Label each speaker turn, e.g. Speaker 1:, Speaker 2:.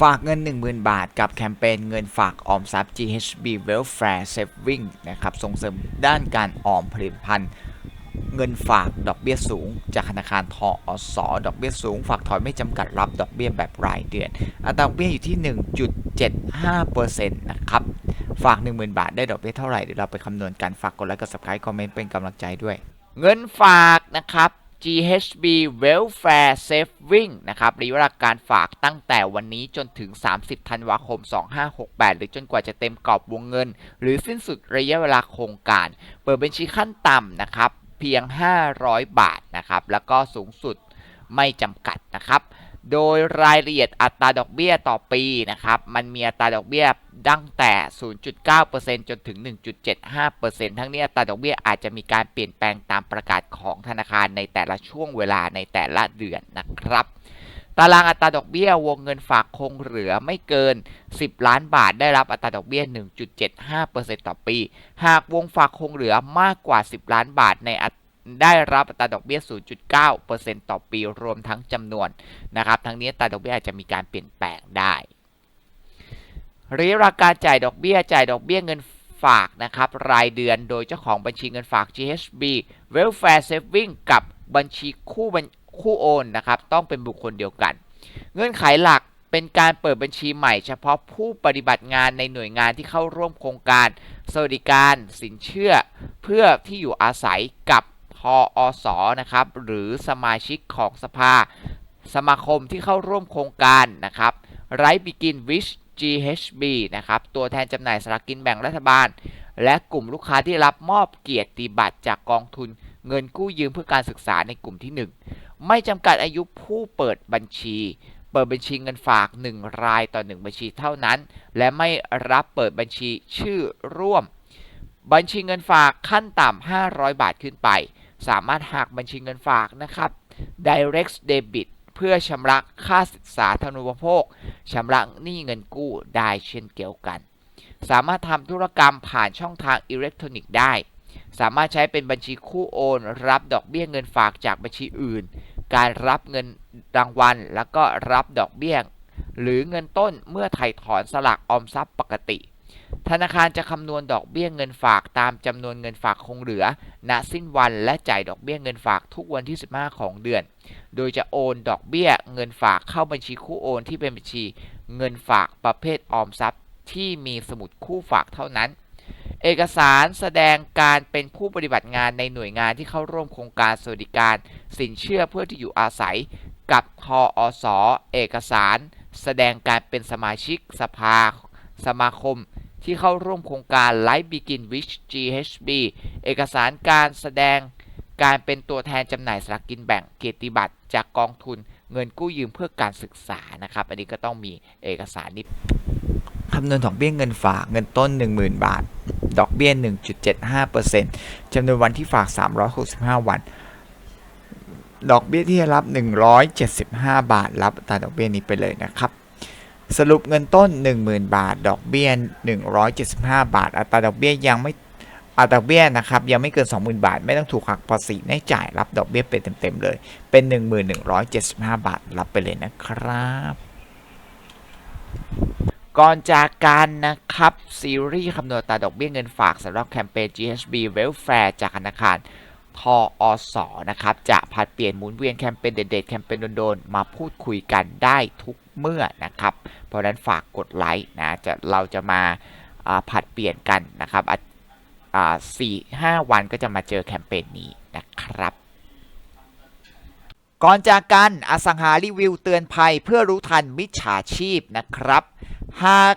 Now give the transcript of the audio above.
Speaker 1: ฝากเงิน 10,000 บาท กับแคมเปญเงินฝากออมทรัพย์ GHB Welfare Saving นะครับส่งเสริมด้านการออมผลิตภัณฑ์ เงินฝากดอกเบี้ยสูง จากธนาคารทออสดอกเบี้ยสูง ฝากถอนไม่จำกัดรับดอกเบี้ยแบบรายเดือน อัตราดอกเบี้ยอยู่ที่ 1.75%นะครับฝาก 10,000 บาทได้ดอกเบี้ยเท่าไหร่เดี๋ยวเราไปคำนวณกันฝากกดไลค์กด subscribe คอมเมนต์เป็นกำลังใจด้วย เงินฝากนะครับ GHB Welfare Saving นะครับระยะเวลาการฝากตั้งแต่วันนี้จนถึง 30 ธันวาคม 2568 หรือจนกว่าจะเต็มกรอบวงเงิน หรือสิ้นสุดระยะเวลาโครงการ เปิดบัญชีขั้นต่ำนะครับ เพียง 500 บาทนะครับ แล้วก็สูงสุดไม่จำกัดนะครับ โดยรายละเอียดอัตราดอกเบี้ยต่อปีนะครับ มันมีอัตราดอกเบี้ยตั้งแต่ 0.9%จนถึง 1.75%ทั้งนี้อัตราดอกเบี้ยอาจจะมีการเปลี่ยนแปลงตามประกาศของธนาคารในแต่ละช่วงเวลาในแต่ละเดือนนะครับ ตารางอัตราดอกเบี้ยวงเงินฝากคงเหลือไม่เกิน 10 ล้านบาท ได้รับอัตราดอกเบี้ย 1.75%ต่อปี หากวงฝากคงเหลือมากกว่า 10 ล้านบาทในอัต ได้รับอัตราดอกเบี้ย 0.9%ต่อปีรวมทั้งจำนวนนะครับ ทั้งนี้อัตราดอกเบี้ยอาจจะมีการเปลี่ยนแปลงได้ระยะเวลาการจ่ายดอกเบี้ยจ่ายดอกเบี้ยเงินฝากนะครับรายเดือนโดยเจ้าของบัญชีเงินฝาก GHB Welfare Saving กับบัญชีคู่คู่โอนนะครับต้องเป็นบุคคลเดียวกัน เงื่อนไขหลักเป็นการเปิดบัญชีใหม่เฉพาะผู้ปฏิบัติงานในหน่วยงานที่เข้าร่วมโครงการ สวัสดิการสินเชื่อ เพื่อที่อยู่อาศัยกับ ทออสนะครับ หรือสมาชิกของสภา สมาคมที่เข้าร่วมโครงการนะครับไรบิกินวิช GHB นะครับ ตัวแทนจำหน่ายสลากกินแบ่งรัฐบาล และกลุ่มลูกค้าที่รับมอบเกียรติบัตรจากกองทุนเงินกู้ยืมเพื่อการศึกษาในกลุ่มที่ 1 ไม่จำกัดอายุผู้เปิดบัญชี เปิดบัญชีเงินฝาก 1 รายต่อ 1 บัญชีเท่านั้น และไม่รับเปิดบัญชีชื่อร่วม บัญชีเงินฝากขั้นต่ำ500 บาทขึ้นไป สามารถหักบัญชีเงินฝากนะครับ direct debit เพื่อชำระค่าศึกษาทางอุปโภคชำระหนี้เงินกู้ได้เช่นเดียวกัน สามารถทำธุรกรรมผ่านช่องทางอิเล็กทรอนิกส์ได้ สามารถใช้เป็นบัญชีคู่โอน รับดอกเบี้ยเงินฝากจากบัญชีอื่น การรับเงินรางวัล แล้วก็รับดอกเบี้ยหรือเงินต้นเมื่อไถ่ถอนสลากออมทรัพย์ปกติ ธนาคารจะคำนวณดอกเบี้ยเงินฝากตามจำนวนเงินฝากคงเหลือ ณ สิ้นวันและจ่ายดอกเบี้ยเงินฝากทุกวันที่ 15 ของเดือน โดยจะโอนดอกเบี้ยเงินฝากเข้าบัญชีคู่โอนที่เป็นบัญชีเงินฝากประเภทออมทรัพย์ที่มีสมุดคู่ฝากเท่านั้น เอกสารแสดงการเป็นผู้ปฏิบัติงานในหน่วยงานที่เข้าร่วมโครงการสวัสดิการ สินเชื่อเพื่อที่อยู่อาศัย กับทออสเอกสาร แสดงการเป็นสมาชิกสภา สมาคมที่เข้าร่วมโครงการ Life Begin Wish GHB เอกสารการแสดงการเป็นตัวแทนจำหน่ายสลากกินแบ่งเกียรติบัตรจากกองทุนเงินกู้ยืมเพื่อการศึกษานะครับ อันนี้ก็ต้องมีเอกสารนี้คำนวณดอกเบี้ยเงินฝากเงินต้น 10,000 บาท ดอกเบี้ย 1.75%จำนวนวันที่ฝาก 365 วัน ดอกเบี้ยที่จะรับ 175 บาท รับตาดอกเบี้ยนี้ไปเลยนะครับ สรุปเงินต้น 10,000 บาท ดอกเบี้ย 175 บาท อัตราดอกเบี้ยยังไม่อัตราดอกเบี้ยนะครับยังไม่เกิน 20,000 บาท ไม่ต้องถูกหักภาษีในจ่ายรับดอกเบี้ยไปเต็มๆเลย เป็น 1175 บาท รับไปเลยนะครับ ก่อนจากการนะครับ ซีรีส์คำนวณอัตราดอกเบี้ยเงินฝากสำหรับแคมเปญ GHB Welfare จากธนาคารทออสอนะครับ จะผัดเปลี่ยนหมุนเวียนแคมเปญเด็ดๆแคมเปญโดนๆมาพูดคุยกันได้ทุก เมื่อนะครับ เพราะฉะนั้นฝากกดไลค์นะจะเราจะมาผัดเปลี่ยนกันนะครับอ่าสี่ห้าวันก็จะมาเจอแคมเปญนี้นะครับก่อนจากกันอสังหารีวิวเตือนภัยเพื่อรู้ทันมิจฉาชีพนะครับ หาก